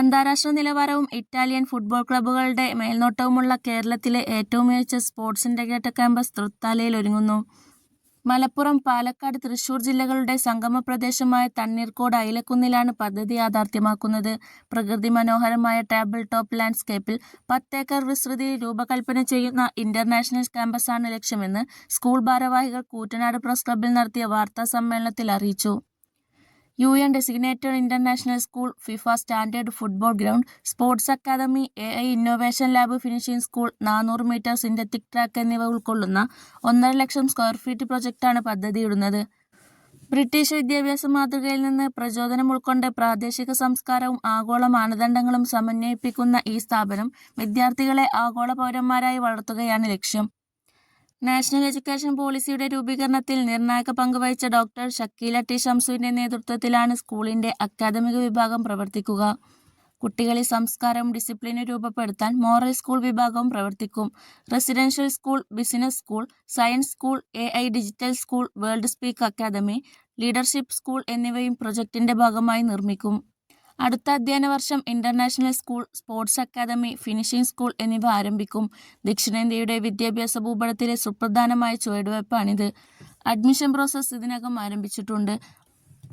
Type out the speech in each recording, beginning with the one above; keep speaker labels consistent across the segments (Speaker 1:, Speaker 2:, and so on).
Speaker 1: അന്താരാഷ്ട്ര നിലവാരവും Italian football ക്ലബ്ബുകളുടെ മേൽനോട്ടവുമുള്ള കേരളത്തിലെ ഏറ്റവും മികച്ച സ്പോർട്സ് ഇന്റഗ്രേറ്റഡ് ക്യാമ്പസ് തൃത്താലയിൽ ഒരുങ്ങുന്നു. മലപ്പുറം, പാലക്കാട്, തൃശൂർ ജില്ലകളുടെ സംഗമ പ്രദേശമായ തണ്ണീർക്കോട് അയിലക്കുന്നിലാണ് പദ്ധതി യാഥാർത്ഥ്യമാക്കുന്നത് പ്രകൃതി മനോഹരമായ ടേബിൾ ടോപ്പ് ലാൻഡ്സ്കേപ്പിൽ പത്തേക്കർ വിസ്തൃതി രൂപകൽപ്പന ചെയ്യുന്ന ഇന്റർനാഷണൽ ക്യാമ്പസാണ് ലക്ഷ്യമെന്ന് സ്കൂൾ ഭാരവാഹികൾ കൂറ്റനാട് പ്രസ് ക്ലബ്ബിൽ നടത്തിയ വാർത്താ സമ്മേളനത്തിൽ അറിയിച്ചു. U. N. Designated international school, FIFA standard football ground, sports academy, A. I. Innovation lab, finishing school, നാനൂറ് മീറ്റർ സിന്തറ്റിക് ട്രാക്ക് എന്നിവ ഉൾക്കൊള്ളുന്ന ഒന്നര ലക്ഷം സ്ക്വയർ ഫീറ്റ് പ്രൊജക്റ്റാണ് പദ്ധതിയിടുന്നത്. ബ്രിട്ടീഷ് വിദ്യാഭ്യാസ മാതൃകയിൽ നിന്ന് പ്രചോദനം ഉൾക്കൊണ്ട് പ്രാദേശിക സംസ്കാരവും ആഗോള മാനദണ്ഡങ്ങളും സമന്വയിപ്പിക്കുന്ന ഈ സ്ഥാപനം വിദ്യാർത്ഥികളെ ആഗോള പൗരന്മാരായി വളർത്തുകയാണ് ലക്ഷ്യം. നാഷണൽ എഡ്യൂക്കേഷൻ പോളിസിയുടെ രൂപീകരണത്തിൽ നിർണായക പങ്കുവഹിച്ച ഡോക്ടർ. ഷക്കീല ടി. ഷംസുവിന്റെ നേതൃത്വത്തിലാണ് സ്കൂളിന്റെ അക്കാദമിക വിഭാഗം പ്രവർത്തിക്കുക. കുട്ടികളിൽ സംസ്കാരവും ഡിസിപ്ലിനും രൂപപ്പെടുത്താൻ മോറൽ സ്കൂൾ വിഭാഗവും പ്രവർത്തിക്കും. Residential school, business school, science school, A. I. Digital school, world speak academy, leadership school എന്നിവയും പ്രൊജക്ടിന്റെ ഭാഗമായി നിർമ്മിക്കും. അടുത്ത അധ്യയന വർഷം international school, sports academy, finishing school എന്നിവ ആരംഭിക്കും. ദക്ഷിണേന്ത്യയുടെ വിദ്യാഭ്യാസ ഭൂപടത്തിലെ സുപ്രധാനമായ ചുവടുവയ്പാണിത്. അഡ്മിഷൻ പ്രോസസ്സ് ഇതിനകം ആരംഭിച്ചിട്ടുണ്ട്.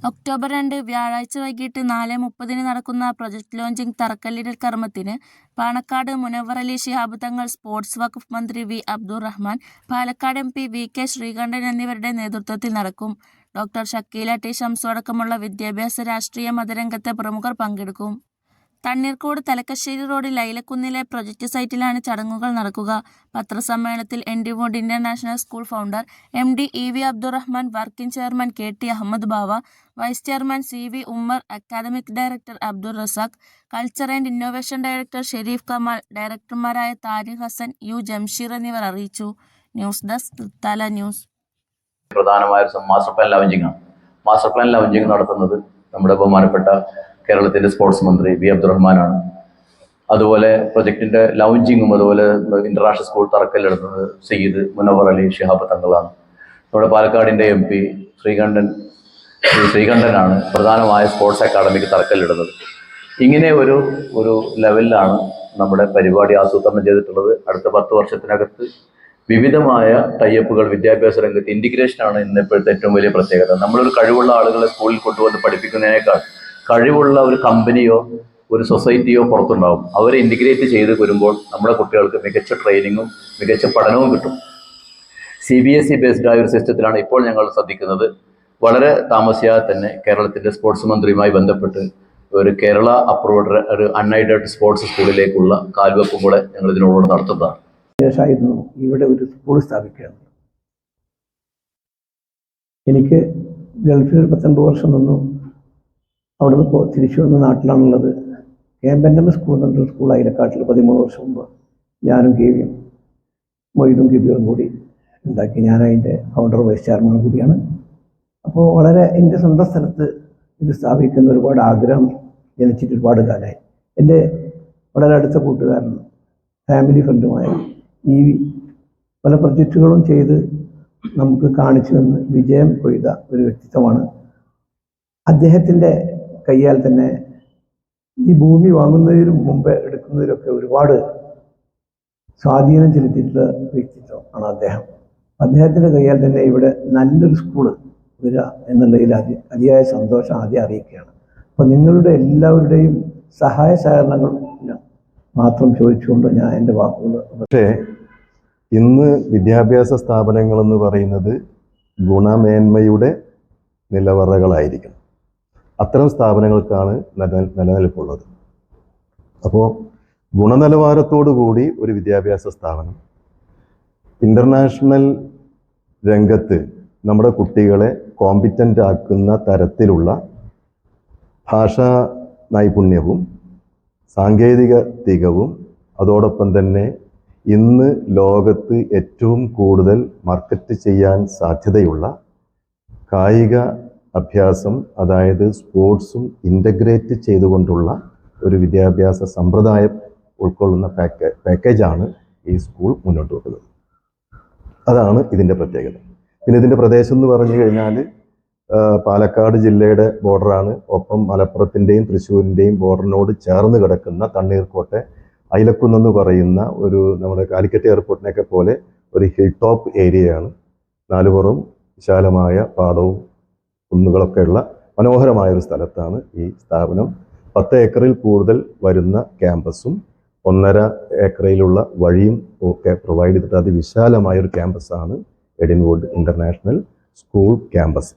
Speaker 1: ഒക്ടോബർ രണ്ട് വ്യാഴാഴ്ച വൈകിട്ട് നാല് മുപ്പതിന് നടക്കുന്ന പ്രൊജക്ട് ലോഞ്ചിംഗ് തറക്കല്ലിടൽ കർമ്മത്തിന് പാണക്കാട് മുനവർ അലി ശിഹാബ് തങ്ങൾ, സ്പോർട്സ് വഖഫ് മന്ത്രി V. Abdurahman, Palakkad M. P V. K. Sreekandan എന്നിവരുടെ നേതൃത്വത്തിൽ നടക്കും. ഡോ. ഷക്കീല ടി. ഷംസു അടക്കമുള്ള വിദ്യാഭ്യാസ, രാഷ്ട്രീയ, മതരംഗത്തെ പ്രമുഖർ പങ്കെടുക്കും. തണ്ണീർക്കോട് തലക്കശ്ശേരി റോഡ് ലൈലക്കുന്നിലെ പ്രൊജക്ട് സൈറ്റിലാണ് ചടങ്ങുകൾ നടക്കുക. പത്രസമ്മേളനത്തിൽ N D വോഡ് international school founder M. D. E. V. Abdurahman, working chairman K. T. Ahammed Bava, vice chairman C. V. Ummer, academic director Abdul Razak, culture and innovation director Shareef Kamal, ഡയറക്ടർമാരായ Tariq Hasan, U. Jamsheer എന്നിവർ അറിയിച്ചു. News desk, Thrithala news.
Speaker 2: പ്രധാനമായ ഒരു master plan launching ആണ്. Master plan launching നടത്തുന്നത് നമ്മുടെ ബഹുമാനപ്പെട്ട കേരളത്തിന്റെ sports മന്ത്രി വി. അബ്ദുറഹ്മാനാണ് അതുപോലെ പ്രൊജക്ടിന്റെ ലോഞ്ചിങ്ങും അതുപോലെ ഇന്റർനാഷണൽ സ്കൂൾ തറക്കല്ലിടുന്നത് സയ്യിദ് മുനവർ അലി ഷിഹാബ് തങ്ങളാണ്. നമ്മുടെ പാലക്കാടിന്റെ എം പി ശ്രീകണ്ഠൻ ശ്രീ ശ്രീകണ്ഠനാണ് പ്രധാനമായ സ്പോർട്സ് അക്കാഡമിക്ക് തറക്കല്ലിടുന്നത് ഇങ്ങനെ ഒരു ഒരു ലെവലിലാണ് നമ്മുടെ പരിപാടി ആസൂത്രണം ചെയ്തിട്ടുള്ളത്. അടുത്ത പത്ത് വർഷത്തിനകത്ത് വിവിധമായ ടൈപ്പുകൾ വിദ്യാഭ്യാസ രംഗത്ത് ഇന്റിഗ്രേഷനാണ് ഇന്ന് ഇപ്പോഴത്തെ ഏറ്റവും വലിയ പ്രത്യേകത. നമ്മളൊരു കഴിവുള്ള ആളുകളെ സ്കൂളിൽ കൊണ്ടുവന്ന് പഠിപ്പിക്കുന്നതിനേക്കാൾ കഴിവുള്ള ഒരു കമ്പനിയോ ഒരു സൊസൈറ്റിയോ പുറത്തുണ്ടാവും. അവരെ ഇന്റിഗ്രേറ്റ് ചെയ്ത് വരുമ്പോൾ നമ്മുടെ കുട്ടികൾക്ക് മികച്ച ട്രെയിനിങ്ങും മികച്ച പഠനവും കിട്ടും. C B S E based ആയ ഒരു സിസ്റ്റത്തിലാണ് ഇപ്പോൾ ഞങ്ങൾ ശ്രദ്ധിക്കുന്നത്. വളരെ താമസിയാതെ തന്നെ കേരളത്തിന്റെ സ്പോർട്സ് മന്ത്രിയുമായി ബന്ധപ്പെട്ട് ഒരു കേരള അപ്രൂവ്ഡ് ഒരു അൺഐഡഡ് സ്പോർട്സ് സ്കൂളിലേക്കുള്ള കാൽവെപ്പും കൂടെ ഞങ്ങൾ ഇതിനോട് നടത്തുന്നതാണ്.
Speaker 3: ശേഷമായിരുന്നു ഇവിടെ ഒരു സ്കൂൾ സ്ഥാപിക്കുകയാണ് എനിക്ക് ഗൾഫിൽ ഒരു പത്തൊൻപത് വർഷം നിന്നു. അവിടെ നിന്ന് തിരിച്ചു വന്ന നാട്ടിലാണുള്ളത്. കേമ്പന്നമ്മ സ്കൂൾ എന്നൊരു സ്കൂൾ അയിലക്കാട്ടിൽ പതിമൂന്ന് വർഷം മുമ്പ് ഞാനും കേവിയും മൊയ്തും കിബിയറും കൂടി ഉണ്ടാക്കി. ഞാൻ അതിന്റെ ഫൗണ്ടർ വൈസ് ചെയർമാൻ കൂടിയാണ്. അപ്പോൾ വളരെ എന്റെ സ്വന്തം സ്ഥലത്ത് ഇത് സ്ഥാപിക്കുന്ന ഒരുപാട് ആഗ്രഹം ജനിച്ചിട്ട് ഒരുപാട് കാലമായി. എന്റെ വളരെ അടുത്ത കൂട്ടുകാരൻ ഫാമിലി ഫ്രണ്ടുമായ ഈ പല പ്രൊജക്റ്റുകളും ചെയ്ത് നമുക്ക് കാണിച്ചു തന്ന് വിജയം കൊയ്ത ഒരു വ്യക്തിത്വമാണ്. അദ്ദേഹത്തിന്റെ കയ്യാൽ തന്നെ ഈ ഭൂമി വാങ്ങുന്നതിനും മുമ്പ് എടുക്കുന്നതിലൊക്കെ ഒരുപാട് സ്വാധീനം ചെലുത്തിയിട്ടുള്ള വ്യക്തിത്വം ആണ് അദ്ദേഹം. അദ്ദേഹത്തിന്റെ കയ്യാൽ തന്നെ ഇവിടെ നല്ലൊരു സ്കൂൾ വരിക എന്നുള്ളതിൽ അതി അതിയായ സന്തോഷം ആദ്യം അറിയിക്കുകയാണ്. അപ്പോൾ നിങ്ങളുടെ എല്ലാവരുടെയും സഹായ സഹകരണങ്ങൾ മാത്രം ചോദിച്ചുകൊണ്ട് ഞാൻ എന്റെ വാക്കുകൾ
Speaker 4: പക്ഷേ ഇന്ന് വിദ്യാഭ്യാസ സ്ഥാപനങ്ങൾ എന്ന് പറയുന്നത് ഗുണമേന്മയുടെ നിലവറകളായിരിക്കണം. അത്തരം സ്ഥാപനങ്ങൾക്കാണ് നില നിലനിൽപ്പുള്ളത്. അപ്പോൾ ഗുണനിലവാരത്തോടു കൂടി ഒരു വിദ്യാഭ്യാസ സ്ഥാപനം. ഇന്റർനാഷണൽ രംഗത്ത് നമ്മുടെ കുട്ടികളെ കോമ്പിറ്റന്റ് ആക്കുന്ന തരത്തിലുള്ള ഭാഷാ നൈപുണ്യവും സാങ്കേതിക തികവും അതോടൊപ്പം തന്നെ ഇന്ന് ലോകത്ത് ഏറ്റവും കൂടുതൽ മാർക്കറ്റ് ചെയ്യാൻ സാധ്യതയുള്ള കായിക അഭ്യാസം അതായത് സ്പോർട്സും ഇന്റഗ്രേറ്റ് ചെയ്തുകൊണ്ടുള്ള ഒരു വിദ്യാഭ്യാസ സമ്പ്രദായം ഉൾക്കൊള്ളുന്ന പാക്കേ പാക്കേജാണ് ഈ സ്കൂൾ മുന്നോട്ട് വെക്കുന്നത്. അതാണ് ഇതിന്റെ പ്രത്യേകത. പിന്നെ ഇതിന്റെ പ്രദേശം എന്ന് പറഞ്ഞു കഴിഞ്ഞാൽ പാലക്കാട് ജില്ലയുടെ ബോർഡറാണ്. ഒപ്പം മലപ്പുറത്തിന്റെയും തൃശ്ശൂരിന്റെയും ബോർഡറിനോട് ചേർന്ന് കിടക്കുന്ന തണ്ണീർക്കോട്ടെ അയിലക്കുന്ന് പറയുന്ന ഒരു നമ്മുടെ കാലിക്കറ്റ് എയർപോർട്ടിനെയൊക്കെ പോലെ ഒരു ഹിൽ ടോപ്പ് ഏരിയയാണ്. നാലുപുറം വിശാലമായ പാടവും കുന്നുകളൊക്കെ ഉള്ള മനോഹരമായ ഒരു സ്ഥലത്താണ് ഈ സ്ഥാപനം. പത്ത് ഏക്കറിൽ കൂടുതൽ വരുന്ന ക്യാമ്പസും ഒന്നര ഏക്കറയിലുള്ള വഴിയും ഒക്കെ പ്രൊവൈഡ് ചെയ്തിട്ട് അതിവിശാലമായ ഒരു ക്യാമ്പസാണ് എഡിൻവുഡ് ഇന്റർനാഷണൽ സ്കൂൾ ക്യാമ്പസ്.